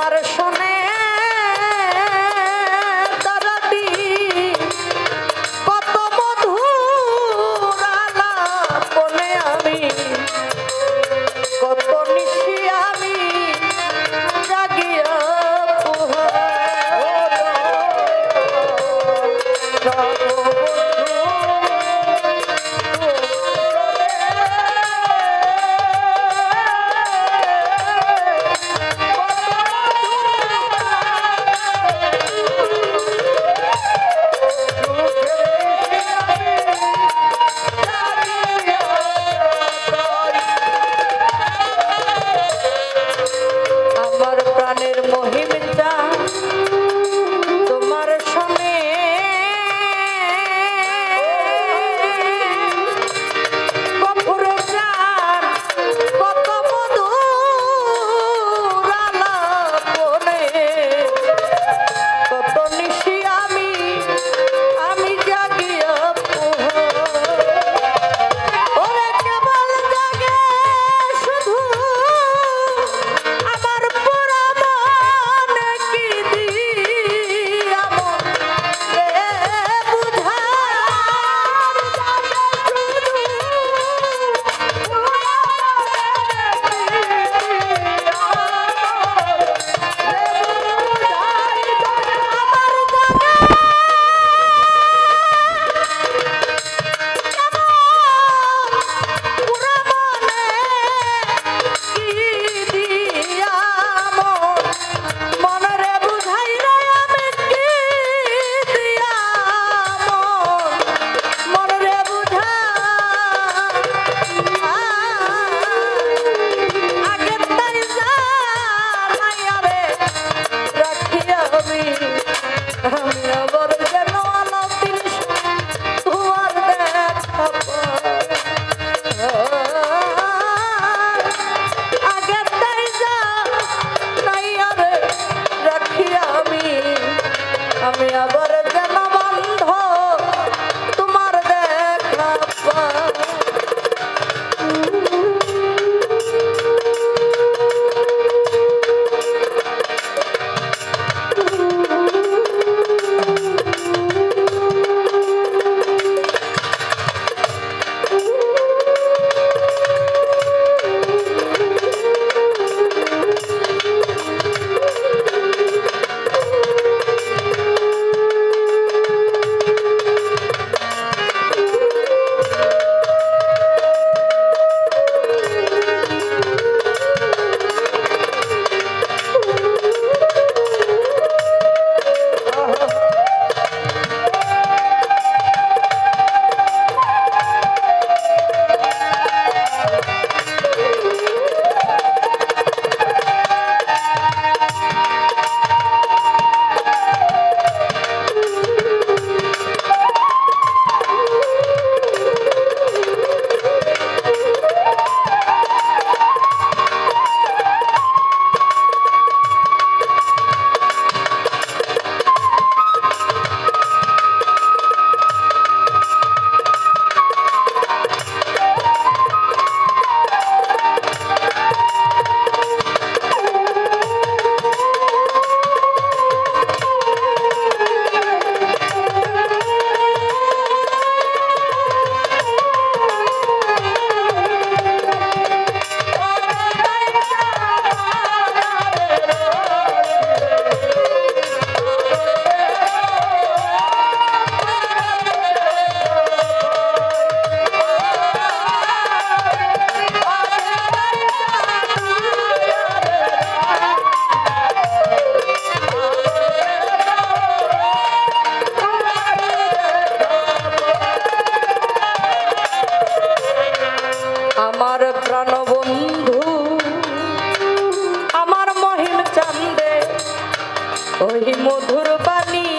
para ওই মধুর বাণী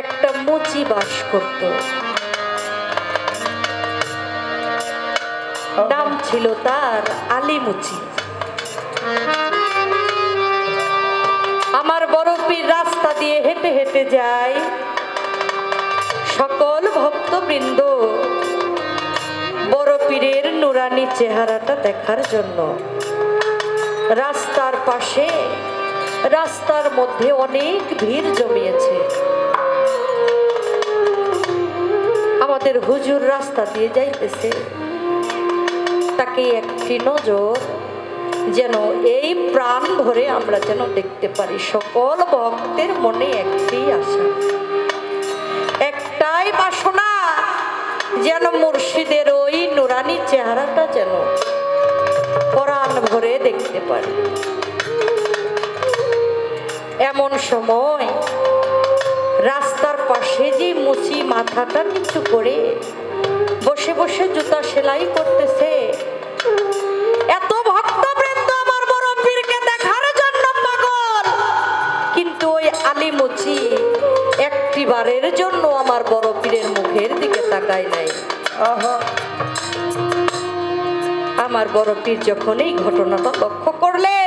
একটা মুচি বাস করত। নাম ছিল তার আলী মুচি। আমার বড় পীর রাস্তা দিয়ে হেঁটে হেঁটে যায়। সকল ভক্তবৃন্দ বড় পীরের নুরানি চেহারাটা দেখার জন্য রাস্তার পাশে, রাস্তার মধ্যে অনেক ভিড় জমিয়েছে। আমাদের হুজুর রাস্তা দিয়ে যাইতেছে। তাকে একটি নজর যেন এই প্রাণ ভরে আমরা যেন দেখতে পারি। সকল ভক্তের মনে একটি আশা। একটাই বাসনা, যেন মুর্শিদের ওই নুরানি চেহারাটা যেন পরাণ ভরে দেখতে পারি। এমন সময় যে মুচি মাথাটা নিচু করে বসে বসে জুতা সেলাই করতেছে। এত ভক্তবৃন্দ আমার বড় পীরকে দেখার জন্য পাগল। কিন্তু ওই আলী মুচি একটি বারের জন্য আমার বড় পীরের মুখের দিকে তাকায় নাই। আমার বড় পীর যখন এই ঘটনাটা লক্ষ্য করলেন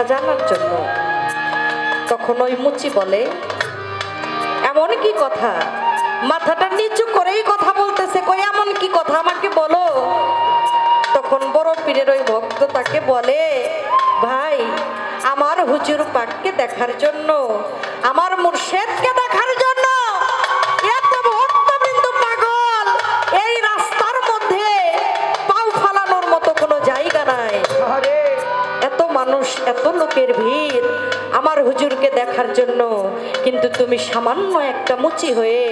জানার জন্য তখন ওই মুচি বলে। এমন কি কথা? মাথাটা নিচু করেই কথা বলতেছে। কই, এমন কি কথা? আমাকে বলো। তখন বড় পীরের ওই ভক্ত তাকে বলে, ভাই, আমার হুজুর পাককে দেখার জন্য আমার মুর্শেদকে দেখার মানুষ এত লোকের ভিড় আমার হুজুরকে দেখার জন্য। কিন্তু তুমি সামান্য একটা মুচি হয়ে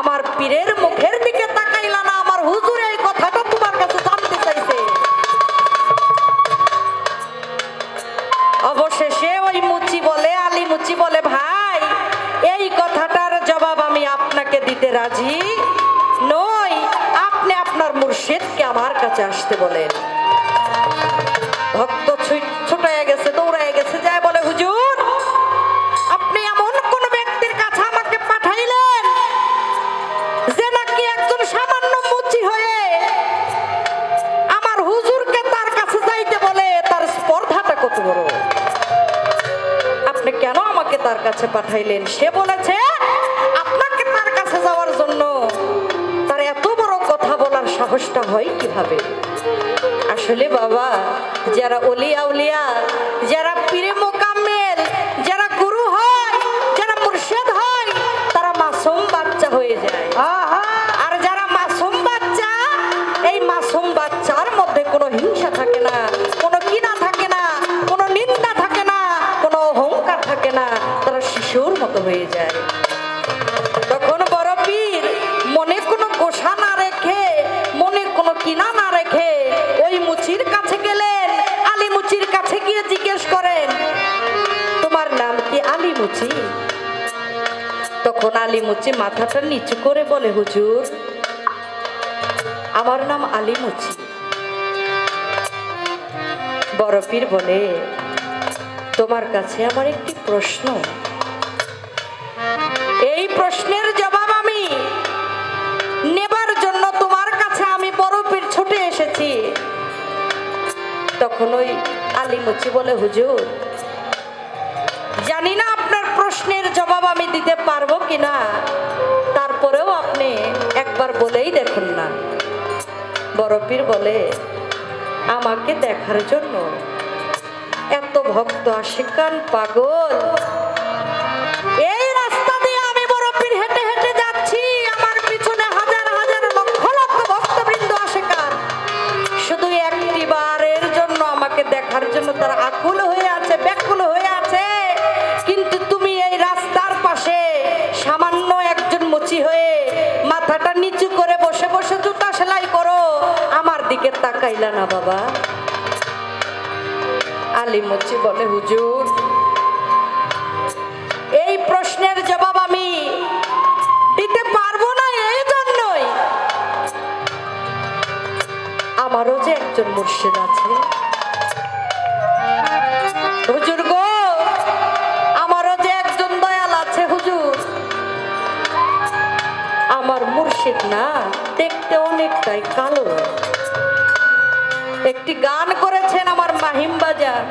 আমার পীরের মুখের দিকে তাকাইলা না, আমার হুজুর এই কথাটা তোমার কাছে জানতে চাইছে। অবশেষে ওই মুচি বলে, আলী মুচি বলে, ভাই, এই কথাটার জবাব আমি আপনাকে দিতে রাজি নই। আপনি আপনার মুর্শিদকে আমার কাছে আসতে বলেন। কাছে পাঠাইলেন। সে বলেছে, আপনাকে তার কাছে যাওয়ার জন্য তার এত বড় কথা বলার সাহসটা হয় কীভাবে? আসলে বাবা, যারা অলিয়া উলিয়া, যারা হয়ে যায়। তখন বড় পীর মনে কোনো গোসা না রেখে, মনে কোনো কিনা না রেখে ওই মুচির কাছে গেলেন, আলী মুচির কাছে গিয়ে জিজ্ঞেস করেন, তোমার নাম কি আলী মুচি? তখন আলী মুচি মাথাটা নিচু করে বলে, হুজুর, আমার নাম আলী মুচি। বরফির বলে, তোমার কাছে আমার একটি প্রশ্ন। তখন ওই আলিমুচি বলে, হুজুর, জানি না আপনার প্রশ্নের জবাব আমি দিতে পারব কিনা। তারপরেও আপনি একবার বলেই দেখুন না। বরফির বলে, আমাকে দেখার জন্য এত ভক্ত আশিকান পাগল? তারা আকুল হয়ে আছে, ব্যাকুল হয়ে আছে। কিন্তু তুমি এই রাস্তার পাশে সামান্য একজন মুচি হয়ে মাথাটা নিচু করে বসে বসে জুতা সেলাই করো। আমার দিকে তাকাইলা না বাবা। আলী মুচি বলে, হুজুর, এই প্রশ্নের জবাব আমি দিতে পারব না এই জন্যই আমারও যে একজন মুর্শিদ আছে। অনেকটাই কালো। একটি গান করেছেন আমার মাহিম বাজার